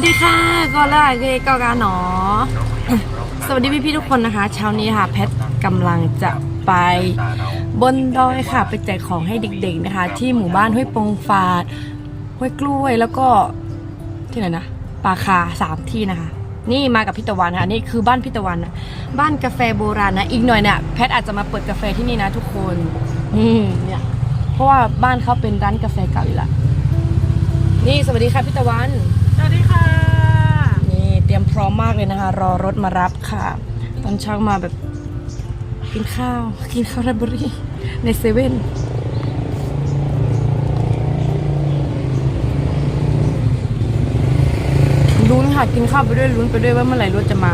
วัสดีค่ะก็ล่าเกกอกาหนอ สวัสดีพี่ๆทุกคนนะคะ เช้านี้ค่ะ แพทกำลังจะไปบนดอยค่ะ ไปแจกของให้เด็กๆนะคะ ที่หมู่บ้านห้วยปงฟาดห้วยกล้วยแล้วก็ที่ไหนนะปาคาสามที่นะคะ นี่มากับพี่ตะวันค่ะนี่คือบ้านพี่ตะวันนะบ้านกาแฟโบราณนะอีกหน่อยเนี่ยแพทอาจจะมาเปิดกาแฟที่นี่นะทุกคนนี่เนี่ยเพราะว่าบ้านเขาเป็นร้านกาแฟเก่าอยู่ละนี่สวัสดีค่ะพี่ตะวัน สวัสดีค่ะ นี่เตรียมพร้อมมากเลยนะคะ รอรถมารับค่ะ ตอนเช้ามาแบบกินข้าว กินข้าวราชบุรีในเซเว่นลุ้นค่ะ กินข้าวไปด้วยลุ้นไปด้วยว่าเมื่อไหร่รถจะมา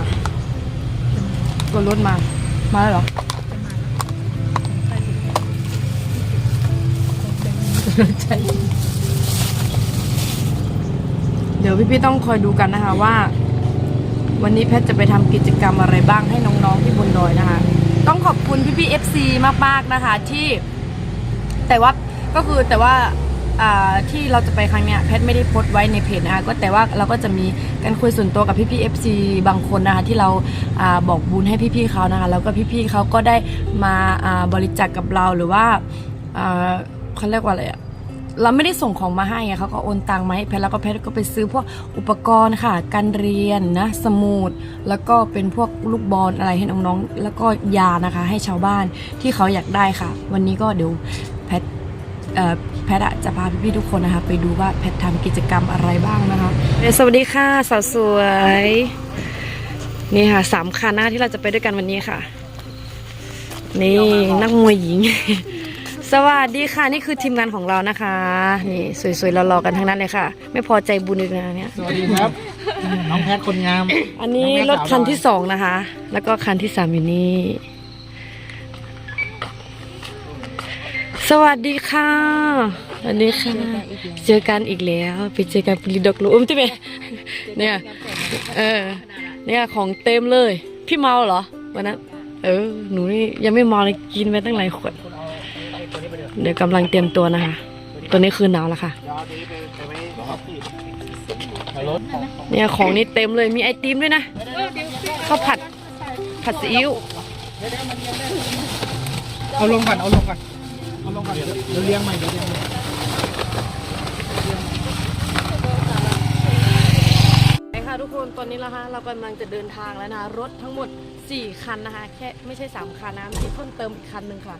ก็รถมา มาแล้วเหรอเดี๋ยวพี่ๆต้องคอยดูกันนะคะว่า วันนี้แพทจะไปทำกิจกรรมอะไรบ้างให้น้องๆที่บนดอยนะคะ ต้องขอบคุณพี่ๆ FC มากๆนะคะ ที่แต่ว่าก็คือแต่ว่าที่เราจะไปครั้งเนี้ยแพทไม่ได้โพสต์ไว้ในเพจนะคะก็แต่ว่าเราก็จะมีการคุยส่วนตัวกับพี่ๆ FC บางคนนะคะที่เราอบอกบุญให้พี่ๆเขานะคะแล้วก็พี่ๆเขาก็ได้มาาบริจาคกกับเราหรือว่าเขาเรียกว่าอะไรอะ เราไม่ได้ส่งของมาให้ไงเขาก็โอนตังมาให้แพทย์แล้วก็แพทย์ก็ไปซื้อพวกอุปกรณ์ค่ะ การเรียนนะ สมุดแล้วก็เป็นพวกลูกบอลอะไรให้น้องๆแล้วก็ยานะคะ ให้ชาวบ้านที่เขาอยากได้ค่ะ วันนี้ก็เดี๋ยวแพทย์เอ่อแพทย์อะจะพาพี่ๆทุกคนนะคะ ไปดูว่าแพทย์ทำกิจกรรมอะไรบ้างนะคะเอ่อสวัสดีค่ะสาวสวย นี่ค่ะสามคันนะคะที่เราจะไปด้วยกันวันนี้ค่ะ นี่นักมวยหญิง สวัสดีค่ะนี่คือทีมงานของเรานะคะ นี่สวยๆรอๆกันทั้งนั้นเลยค่ะ ไม่พอใจบุญอีกนะเนี่ยสวัสดีครับ น้องแพทคนงาม อันนี้รถคันที่สองนะคะ แล้วก็คันที่สามอยู่นี่ สวัสดีค่ะสวัสดีค่ะ เจอกันอีกแล้ว ไปเจอกันปรีดอกลูอุ้มที่เมเนี่ย เออ เนี่ยของเต็มเลย พี่เมาเหรอวันนั้น เออ หนูนี่ยังไม่เมาเลยกินไปตั้งหลายขวด เดี๋ยวกำลังเตรียมตัวนะคะ ตัวนี้คือหนาวแล้วค่ะ เนี่ยของนี่เต็มเลยมีไอติมด้วยนะข้าวผัดผัดซีอิ๊วเอาลงก่อนเอาลงก่อนเอาลงก่อนเดี๋ยวเลี้ยงใหม่เดี๋ยวเลี้ยงใหม่ไปค่ะทุกคนตอนนี้นะคะเรากำลังจะเดินทางแล้วนะคะรถทั้งหมด 4 คันนะคะ แค่ไม่ใช่ 3 คันนะมีเพิ่มเติมอีกคันหนึ่งค่ะ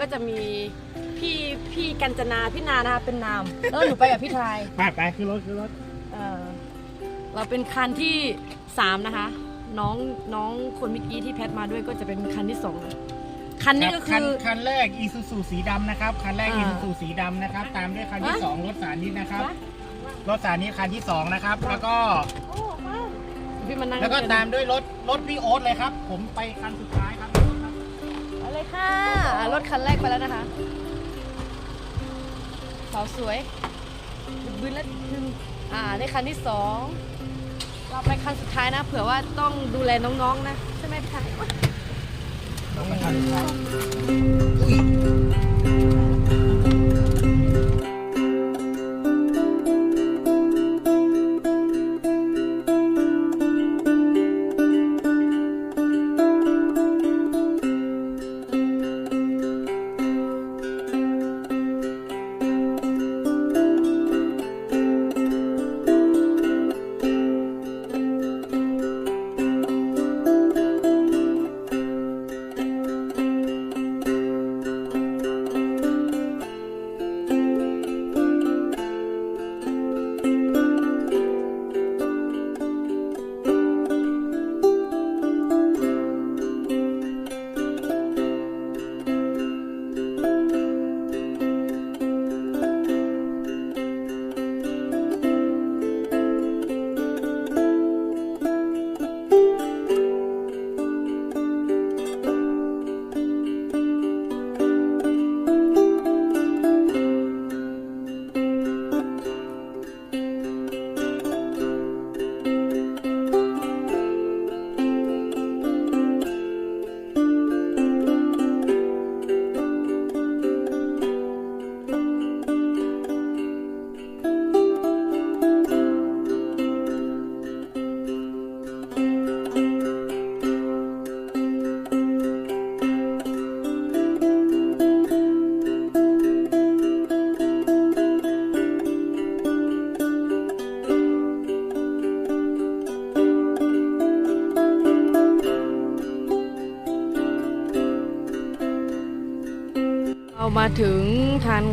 ก็จะมีพี่พี่กัญจนาพี่นานะคะเป็นนามแล้วหนูไปกับพี่ทายไปไปขึ้นรถขึ้นรถเออเราเป็นคันที่3นะคะ น้องน้องคนเมื่อกี้ที่แพทมาด้วยก็จะเป็นคันที่สองนะคันนี้ก็คัคือคันแรกอีซูซูสีดำนะครับ คันแรกอีอ่าซูซูสีดำนะครับ ตามด้วยคันที่ฮะสองรถสานิตนะครับ วะรถสานิตคันที่สองนะครับ แล้วก็พี่มานั่งแล้วก็ด้วยตามด้วยรถรถพี่โอ๊ตเลยครับ ผมไปคันสุดท้ายครับ เอาเลยค่ะอะ รถคันแรกไปแล้วนะคะสาวสวยบืนแล้วถึงอ่าในคันที่สองเราไปคันสุดท้ายนะ เผื่อว่าต้องดูแลน้องๆนะ ใช่ไหมพี่ชายค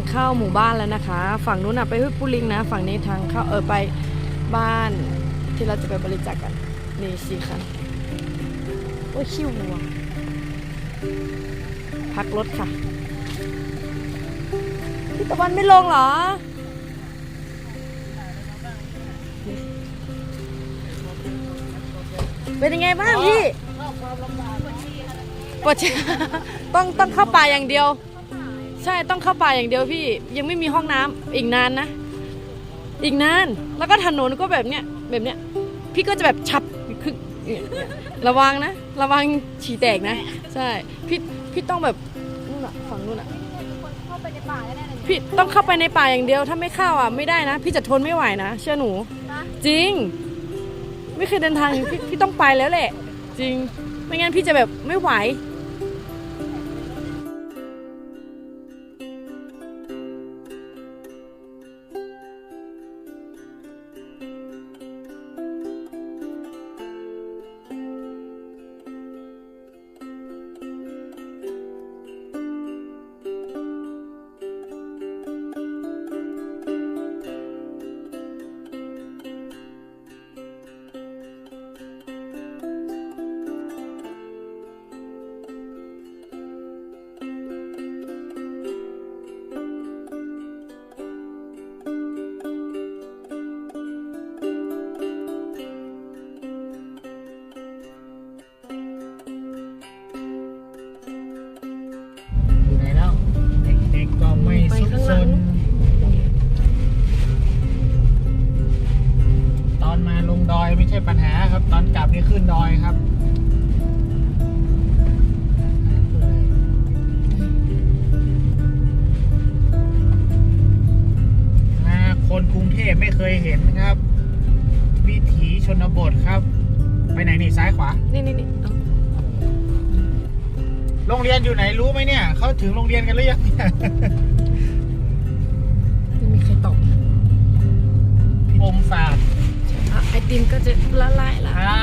ทานข้าหมู่บ้านแล้วนะคะ ฝั่งนู้นอะไปห้วยปูลิงนะ ฝั่งนี้ทางเข้าเออไปบ้านที่เราจะไปบริจาคกัน นี่สี่คันโอ้ยคิววัวพักรถค่ะพี่ตะวันไม่ลงเหรอเป็นยังไงบ้างพี่ปวดฉี่ต้องต้องเข้าป่าอย่างเดียว ใช่ต้องเข้าป่าอย่างเดียวพี่ ยังไม่มีห้องน้ำอีกนานนะ อีกนานแล้วก็ถนนก็แบบเนี้ยแบบเนี้ยพี่ก็จะแบบฉับคือเนี่ยระวังนะ ระวังฉี่แตกนะ ใช่พี่พี่ต้องแบบนู่นอะฝั่งนู่นอะพี่ต้องเข้าไปในป่าอย่างเดียวถ้าไม่เข้าอะไม่ได้นะ พี่จะทนไม่ไหวนะเชื่อหนูจริง ไม่เคยเดินทางอย่างนี้พี่พี่ต้องไปแล้วแหละ จริง ไม่งั้นพี่จะแบบไม่ไหว ชนบทครับ ไปไหนนี่ซ้ายขวา นี่นี่นี่เอาโรงเรียนอยู่ไหนรู้ไหมเนี่ย เขาถึงโรงเรียนกันหรือยังเนี่ยไม่มีใครตอบอมฝาดอะไอติมก็จะละลายละอ่า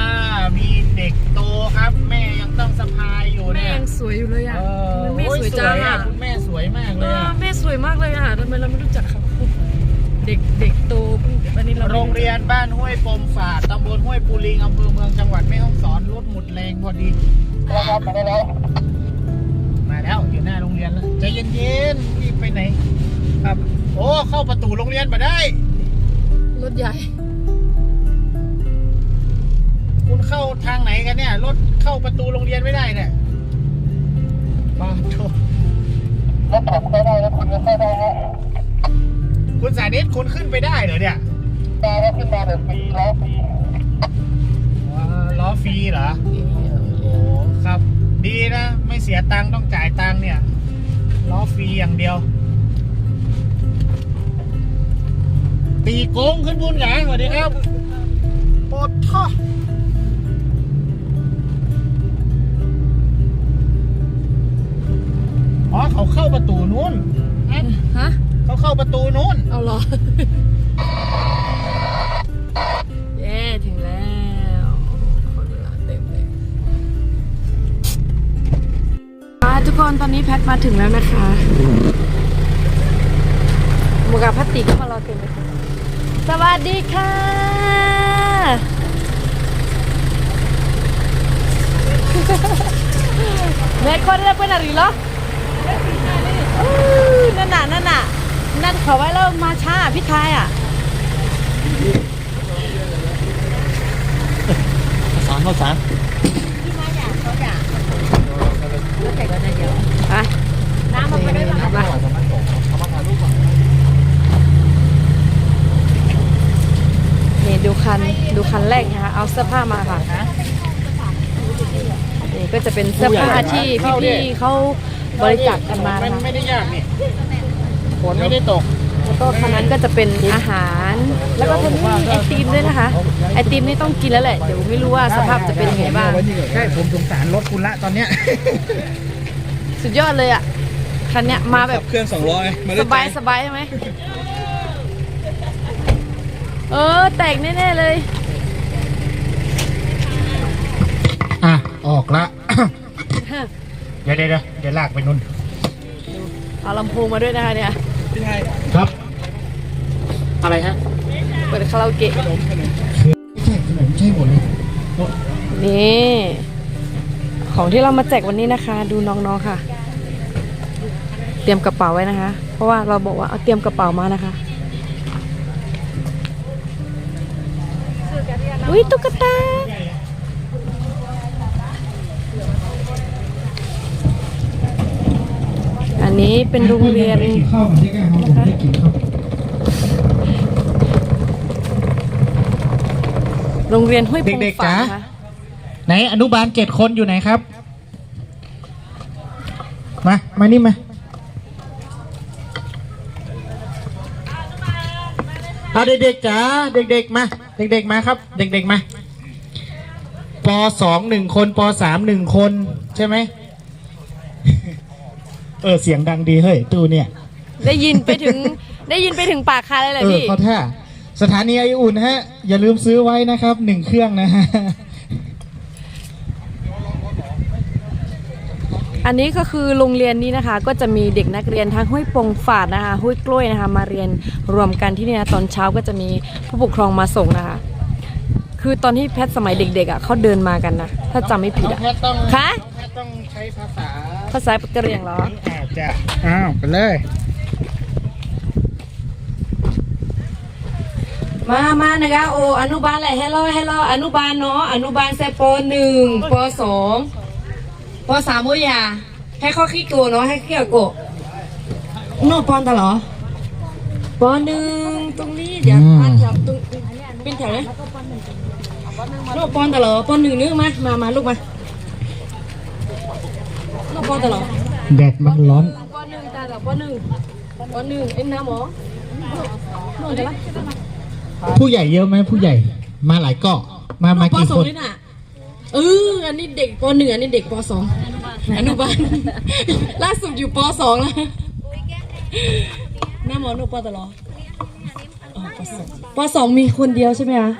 มีเด็กโตครับ แม่ยังต้องสะพายอยู่แม่เนี่ยยังสวยอยู่เลยอะเออแม่โอ้สวยจังอะอะคุณแม่สวยมากเอเลยออะแม่สวยมากเลยอะทำไมเราไม่รู้จักเขา เด็กเด็กโตเพิ่งอันนี้เราไม่โรงเรียนบ้านห้วยปมฝาดตำบลห้วยปูลิงอำเภอเมืองจังหวัดแม่ฮ่องสอนรถหมุดแรงพอดีครับมาได้แล้วมาแล้วอยู่หน้าโรงเรียนแล้วใจเย็นๆรีบไปไหน ครับ โอ้เข้าประตูโรงเรียนมาได้ รถใหญ่ คุณเข้าทางไหนกันเนี่ย รถเข้าประตูโรงเรียนไม่ได้เนี่ยป้าโทรถผมเข้าได้แล้วคุณก็เข้าได้ฮะ คุณสานิตคุณขึ้นไปได้เหรอเนี่ยได้แล้วขึ้นมาแบบฟรีล้อฟรีล้อฟรีเหรอโอ้ครับ ดีนะไม่เสียตังค์ต้องจ่ายตังค์เนี่ยล้อฟรีอย่างเดียว ตีโกงขึ้นบุญหลางสวัสดีครับปดท่ออ๋อเขาเข้าประตูนู้นเอ๊ะฮะ เขาเข้าประตูนู้นเอาเหรอ เย้ถึงแล้วคนเวลาเต็มเลยมาทุกคนตอนนี้แพทมาถึงแล้วนะคะหมูกับพัตติก็มารอเต็มเลยค่ะสวัสดีค่ะเมฆค นได้เป็นอะไรเหรออู้นั่นน่ะนั่นน่ะนั่นเขาไว้แล้วมาช้าพี่ทายอะสารเขาสารไปน้ำมันไปได้ไหมนี่ดูคันดูคันแรกนะคะเอาเสื้อผ้ามาค่ะนี่ก็จะเป็นเสื้อผ้าที่พี่ๆเขาบริจาคกันมามันะนคะไม่ได้ยากนี่ ฝนไม่ได้ตกแล้วก็คันนั้นก็จะเป็นอาหาร แล้วก็คนนี้มีไอติมด้วยนะคะ ไอติมนี่ต้องกินแล้วแหละ เดี๋ยวไม่รู้ว่าสภาพจะเป็นยังไงบ้าง ใช่ผมสงสารรถคุณละตอนเนี้ย สุดยอดเลยอะ คันเนี้ยมาแบบเครื่องสองร้อยมาสด้วยบายสบายใช่ไหม เออ แตกแน่ๆเลย อะ ออกละ เดี๋ยวเดี๋ยวเดี๋ยวเดี๋ยวลากไปนุ่น เอาลำโพงมาด้วยนะคะเนี่ย ครับ อะไรฮะ เปิดคาราโอเกะใช่ขนมใช่หมดเลยนี่ ของที่เรามาแจกวันนี้นะคะ ดูน้องๆค่ะ เตรียมกระเป๋าไว้นะคะ เพราะว่าเราบอกว่าเอาเตรียมกระเป๋ามานะคะอุ้ยตุ๊กตา อั นนี้เป็นโรงเรียนได้กินข้าวกันที่แกครับผมได้กินครับโรงเรียนห้วยพงเด็กๆฝาจ๋านะคะไหนอนุบาลเจ็ดคนอยู่ไหนครับ มา มานี่มา เอาเด็กๆจ๋าเด็กๆมา เด็กๆมาครับ เด็กๆมาปสองหนึ่งคนปสามหนึ่งคนใช่ไหม เออเสียงดังดีเฮ้ยตู้เนี่ย ได้ยินไปถึง ได้ยินไปถึงปากคาเลยเหรอเออพี่ เขาท่าสถานีไออุ่นฮะ อย่าลืมซื้อไว้นะครับหนึ่งเครื่องนะฮะ อันนี้ก็คือโรงเรียนนี้นะคะ ก็จะมีเด็กนักเรียนทั้งห้วยปงฝาดนะคะห้วยกล้วยนะคะ มาเรียนรวมกันที่นี่นะตอนเช้าก็จะมีผู้ปกครองมาส่งนะคะ คือตอนที่แพทย์สมัยเด็กๆอะเขาเดินมากันนะถ้าจำไม่ผิดน้องอะแพทต้องคะ น้องแพทต้องใช้ภาษาภาษากะเหรี่ยงเหรออา จจะอ้าวไปเลย มามานะคะโออนุบาลแหละเฮลโลเฮลโลอนุบาลเนาะอนุบาลแซปหนึ่งปสองปสามโอยาให้ข้อขี้โกเนาะให้เขี้ยวโกโนปอนตะเหรอปหนึ่งตรงนี้เดี๋ยวอ่านแถวตรงเป็นแถวเลยโนปอนตะเหรอปหนึ่งนึกมามามาลูกมาโนปอนตะเหรอ แดดมันร้อนปหนึ่งตาเหรอปหนึ่งปหนึ่งเอ็นน้ำหมอโน่นจะละผู้ใหญ่เยอะไหมผู้ใหญ่ มาหลายเกาะมามาปกี่สอคงนนี่น่ะเอออันนี้เด็กปหนึ่งอันนี้เด็กปสองอนุบาลล่าสุดอยู่ปสองแล้วหน้าหมอหนูปตลออ๋อปสองปสองมีคนเดียวใช่ไหมคะ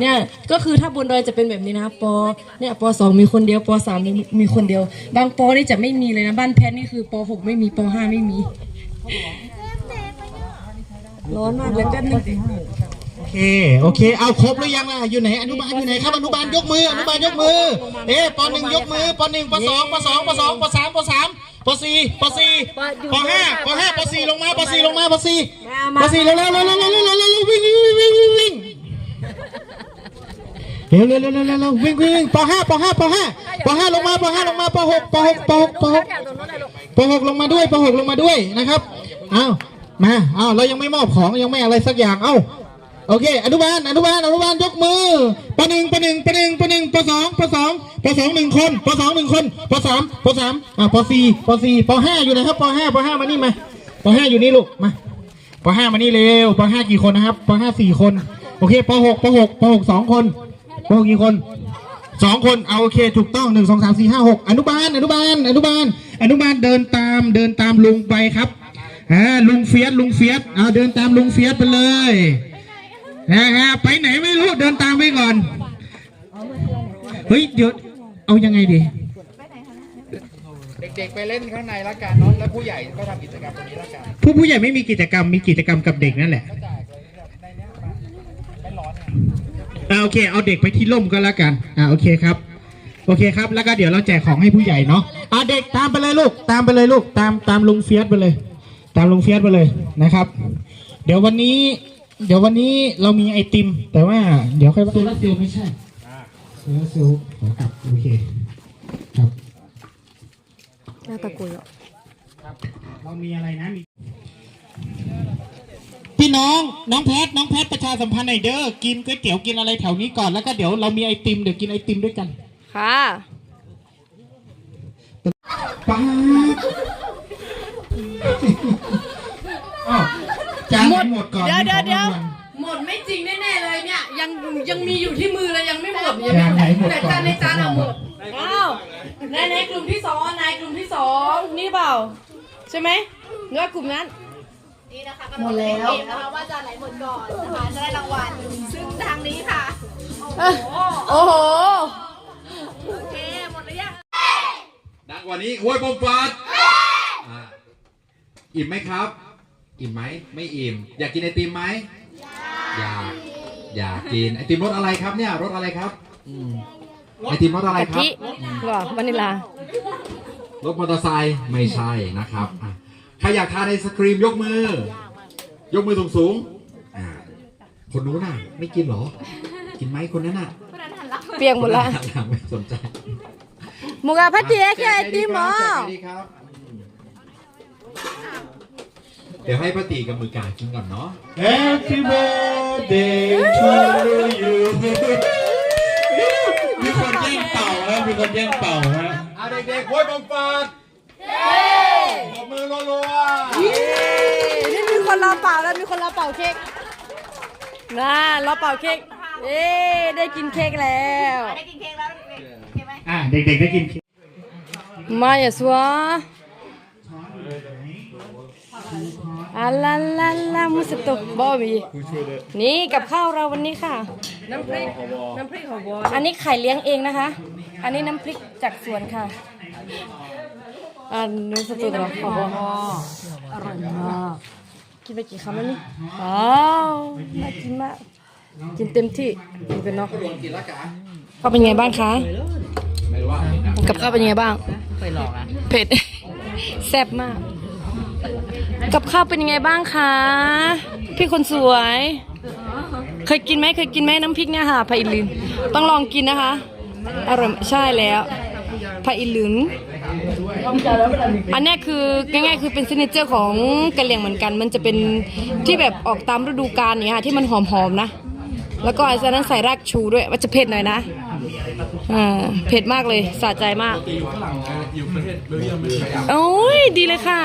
เนี่ยก็คือถ้าบนดอยจะเป็นแบบนี้นะปอเนี่ยปอสองมีคนเดียวปอสามมีคนเดียว บางปอนี่จะไม่มีเลยนะบ้านแพทนี่คือปอหกไม่มีปอห้าไม่มี ร้อนมากเลยแป๊นโอเคโอเค เอาครบหรือยังล่ะอยู่ไหนอนุบาลอยู่ไหนครับอนุบาลยกมืออนุบาลยกมือเอ๊ะปหนึ่งยกมือปอหนึ่งปอสองปอสองปอสองปอสามปอสามปอสี่ปอสี่ปอห้าปอห้าปอสี่ลงมาปอสี่ลงมาปอสี่ปอสี่เร็วเร็วเร็วเร็วเร็วเร็ววิ่งวิ่งวิ่ง เร็วเร็วเร็วเร็วเร็ววิ่งวิ่งวิ่งปห้าปห้าปห้าปห้าลงมาปห้าลงมาปหกปหกปหกปหกปหกลงมาด้วยปหกลงมาด้วยนะครับเอามาเอาเรายังไม่มอบของยังไม่อะไรสักอย่างเอ้าโอเค อนุบาลอนุบาลอนุบาลยกมือปหนึ่งปหนึ่งปหนึ่งปหนึ่งปสองปสองปสองหนึ่งคนปสองหนึ่งคนปสามปสามอ่าปสี่ปสี่ปห้าอยู่ไหนครับปห้าปห้ามานี่มาปห้าอยู่นี่ลูกมาปห้ามานี่เร็วปห้ากี่คนนะครับปห้าสี่คน โอเคปหกปหกปหกสองคน ปหกกี่คนสองคนเอาโอเคถูกต้องหนึ่งสองสามสี่ห้าหกอนุบาลอนุบาลอนุบาลอนุบาลเดินตามเดินตามลุงไปครับอ่าลุงเฟียสลุงเฟียสเอาเดินตามลุงเฟียสไปเลยนะฮะไปไหนไม่รู้เดินตามไปก่อนเฮ้ยเดี๋ยวเอายังไงดีเด็กๆไปเล่นข้างในละกันเนาะแล้วผู้ใหญ่ก็ทำกิจกรรมตรงนี้ละกันผู้ผู้ใหญ่ไม่มีกิจกรรมมีกิจกรรมกับเด็กนั่นแหละ อ่าโอเค เอาเด็กไปที่ร่มก็แล้วกัน อ่าโอเคครับ โอเคครับ แล้วก็เดี๋ยวเราแจกของให้ผู้ใหญ่เนาะ อ่าเด็กตามไปเลยลูก ตามไปเลยลูก ตามตามลุงเฟียสไปเลย ตามลุงเฟียสไปเลยนะครับ เดี๋ยววันนี้ เดี๋ยววันนี้เรามีไอติม แต่ว่าเดี๋ยวค่อยโซลาร์เซลล์ไม่ใช่โซลาร์เซลล์ขอกลับโอเค ครับหน้าตะกุยอะเรามีอะไรนะมี พี่น้องน้องแพทน้องแพทประชาสัมพันธ์หน่อยเด้อกินก๋วยเตี๋ยวกินอะไรแถวนี้ก่อนแล้วก็เดี๋ยวเรามีไอติมเดี๋ยวกินไอติมด้วยกันค่ะป้าอ้าวจานไหนหมดก่อนเดี๋ยวเดี๋ยวเดี๋ยวมีของรางวัลหมดไม่จริงแน่ๆเลยเนี่ย ยังยังมีอยู่ที่มือเลยยังไม่หมดจานไหนหมดแต่ก่อนจานในจานอะหมดอ้าวนายในกลุ่มที่สองนายกลุ่มที่สองนี่เปล่า ใช่ไหมเนื้อกลุ่มนั้น นี่นะคะหมดแล้วนะคะว่าจะไหนหมดก่อนนะคะจะได้รางวัลซึ่งทางนี้ค่ะ โอ้โหโอเคหมดหรือยังดังกว่านี้ห้วยปมปาดอ่าอิ่มไหมครับ อิ่มไหมไม่อิ่ม อยากกินไอติมไหมอยากอยากกินไอติมรสอะไรครับเนี่ยรสอะไรครับอืมไอติมรสอะไรกะครับทิหรอวานิลารถมอเตอร์ไซค์ไม่ใช่นะครับอะ ใครอยากทานไอศครีมยกมือ ยกมือสูงสูงๆอ่าคนนู้นน่ะ ไม่กินเหรอ กินไหมคนนั้นน่ะเปียกหมดละไม่สนใจหมูกระพัดเจ๊แค่ไอติมหมอแจกดีครับ เดี๋ยวให้ป้าตีกับมือกากินก่อนเนาะ Happy birthday to you มีคนแย่งเป่าฮะมีคนแย่งเป่าฮะเอาเด็กๆโวยบังฟาด ปรบมือรัวนี่มีคนรอเป่าแล้วมีคนรอเป่าเค้กน่ารอเป่าเค้กเอ๊ได้กินเค้กแล้วได้กินเค้กแล้วเด็กๆโอเคไหมอะเด็กๆได้กินเค้กมาอย่าสัวอาลาลาลามุสตุบอบีนี่กับข้าวเราวันนี้ค่ะ น้ำพริกน้ำพริกของบออันนี้ไข่เลี้ยงเองนะคะ อันนี้น้ำพริกจากสวนค่ะ อันนี้สตูดิโอของบออร่อยมากกินไปกี่คำแล้วนี่อ้าวน่ากินมากกินเต็มที่กินเป็นเนาะๆกินแล้วกะข้าวเป็นไงบ้างคะไม่ว่านะกับข้าวเป็นยังไงบ้างเผ็ดแซ่บมาก กับข้าวเป็นยังไงบ้างคะพี่คนสวย เคยกินไหมเคยกินไหมน้ำพริกเนี่ยค่ะผักอิลืนต้องลองกินนะคะอร่อยใช่แล้ว ผักอิลืนอันเนี้ยคือง่ายๆคือเป็นซิกเนเจอร์ของกะเหรี่ยงเหมือนกัน มันจะเป็นที่แบบออกตามฤดูกาลเนี่ยค่ะที่มันหอมๆนะ แล้วก็อันนั้นใส่รากชูด้วยว่าจะเผ็ดหน่อยนะอ่าเผ็ดมากเลยสะใจมากโอ้ยดีเลยค่ะ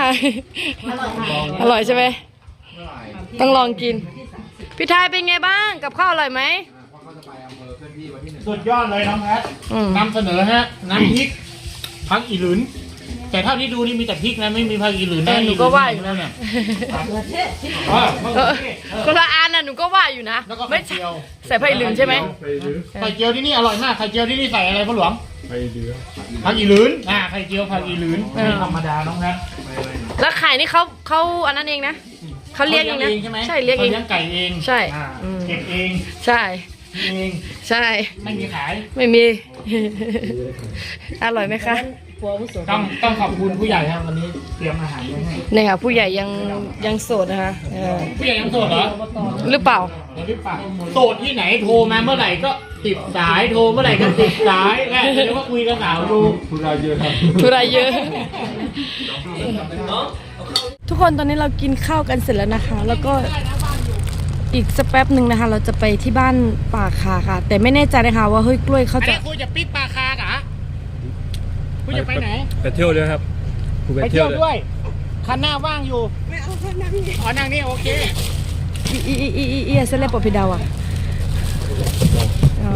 อร่อยใช่ไหมต้องลองกิน พี่ทายเป็นไงบ้างกับข้าวอร่อยไหมสุดยอดเลยน้องแพทอืมนำเสนอฮะน้ำพริก พักอีหลุนแต่เท่าที่ดูนี่มีแต่พริกนะไม่มีผักอีหลุนเออหนูก็ว่าอยู่นะ เนี่ยอ๋อมะเอเขืออเทศเออ คนละอันน่ะหนูก็ว่าอยู่นะแล้วก็ไม่ไข่เจียว ใส่ไผ่ลืมใช่ไหมไข่เจียวที่นี่อร่อยมากไข่เจียวที่นี่ใส่อะไรพ่อหลวงไข่เจียวผักอีหลุนอ่าไข่เจียวผักอีหลุนไม่ธรรมดาน้องแพทแล้วไข่นี่เขาเขาอันนั้นเองนะเขาเลี้ยงเองนะใช่ไหมใช่เลี้ยงเอง ขาเลี้ยงไก่เองใช่อ่าอืม เก็บเองใช่กินเองใช่ ไม่มีขาย ไม่มี อร่อยไหมคะต้องต้องขอบคุณผู้ใหญ่ครับวันนี้เตรียมอาหารไว้ให้เนี่ยค่ะ ผู้ใหญ่ยังยังโสดนะคะเออผู้ใหญ่ยังโสดเหรอหรือเปล่าหรือเปล่าโสดที่ไหนโทรมาเมื่อไหร่ก็ติดสายโทรเมื่อไหร่ก็ติดสายแค่เดี๋ยวก็คุยกับสาวดูธุระเยอะ ทุกคนตอนนี้เรากินข้าวกันเสร็จแล้วนะคะ แล้วก็ อีกสักแป๊บหนึ่งนะคะ เราจะไปที่บ้านป่าคาค่ะ แต่ไม่แน่ใจนะคะว่าเฮ้ยกล้วยเขาอันจะนี้คุยจะปิดปลาคากะคุยจะไปไหน ไปเที่ยวด้วยครับกูไปไปเที่เที่ยยววด้วยด้วยคันหน้าว่างอยู่ ไม่เอาคันนั่งนี่อ๋อนั่งนี่โอเค อีอีอีอีอีอีเซเลปปพิดาวอะเอา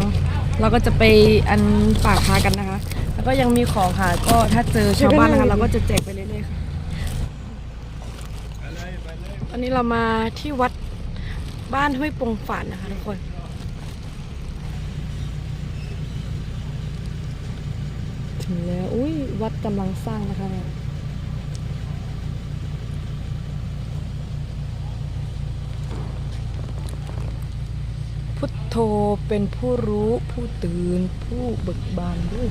เราก็จะไปอันป่าคากันนะคะ แล้วก็ยังมีของค่ะก็ถ้าเจอชาวบ้านนะคะเราก็จะแจกไปเรื่อยๆค่ะตอนนี้เรามาที่วัด บ้านห้วยปงฝานนะคะทุกคนถึงแล้วอุ้ยวัดกำลังสร้างนะคะเนี่ยพุทโธเป็นผู้รู้ผู้ตื่นผู้เบิกบานด้วย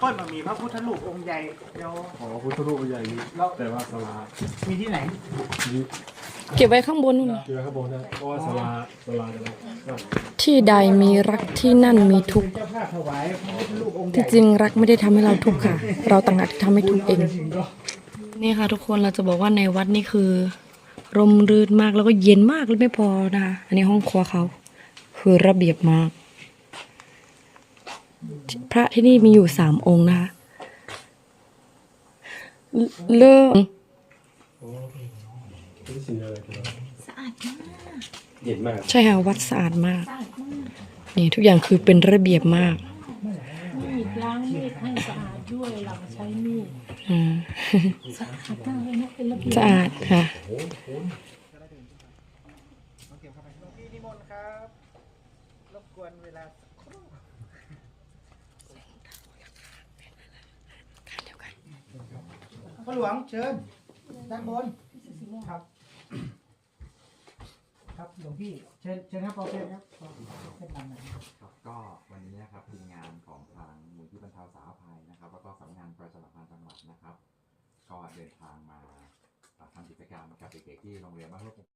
ก้อนมันมี พระพุทธรูปองค์ใหญ่เดี๋ยวอ๋อพุทธรูปใหญ่นี้แต่ว่าสลามีที่ไหนเก็บไว้ข้างบนนู่น เจอข้างบนนะเพราะว่าสลาสลาจะก็ที่ใดมีรักที่นั่นมีทุกข์ เจ้าภาพถวายพระพุทธรูปองค์ใหญ่ที่จริงรักไม่ได้ทำให้เราทุกข์ค่ะ เราต่างหากที่ทำให้ทุกข์เอง นี่ค่ะ ทุกคนเราจะบอกว่าในวัดนี่คือร่มรื่นมากแล้วก็เย็นมากเลยไม่พอนะคะ อันนี้ห้องครัวเขา คือระเบียบมาก พระที่นี่มีอยู่สามองค์นะคะเลิกเย็นมากใช่ค่ะวัดสะอาดมากนี่ทุกอย่างคือเป็นระเบียบมากล้างมีดให้สะอาดด้วยหลังใช้มีดอ่าสะอาดมากเลยนะเป็นระเบียบสะอาดค่ะ ครับรบกวนเวลาสักครู่ พ่อหลวงเชิญด้านบนครับ ครับหลวงพี่เชิญเชิญครับปอเชิญครับปอเชิญนำหน่อยครับก็วันนี้นะครับทีมงานของทางมูลที่บรรเทาสาธารณภัยนะครับแล้วก็สำนักงานประชาสัมพันธ์จังหวัดนะครับ ก็เดินทางมาทำกิจกรรมกับเด็กๆที่โรงเรียนบ้านลูกยปง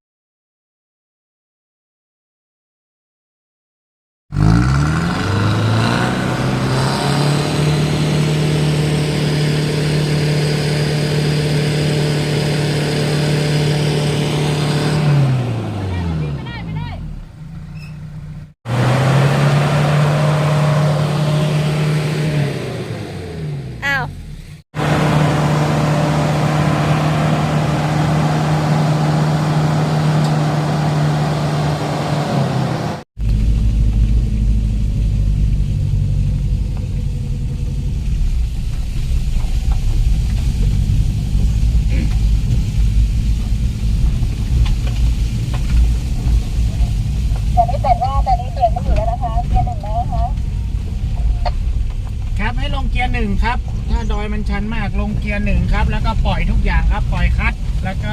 ครับให้ลงเกียร์หนึ่งครับ ถ้ากลงเกียร์หนึ่งครับ แล้วก็ปล่อยทุกอย่างครับ ปล่อยคัตแล้วก็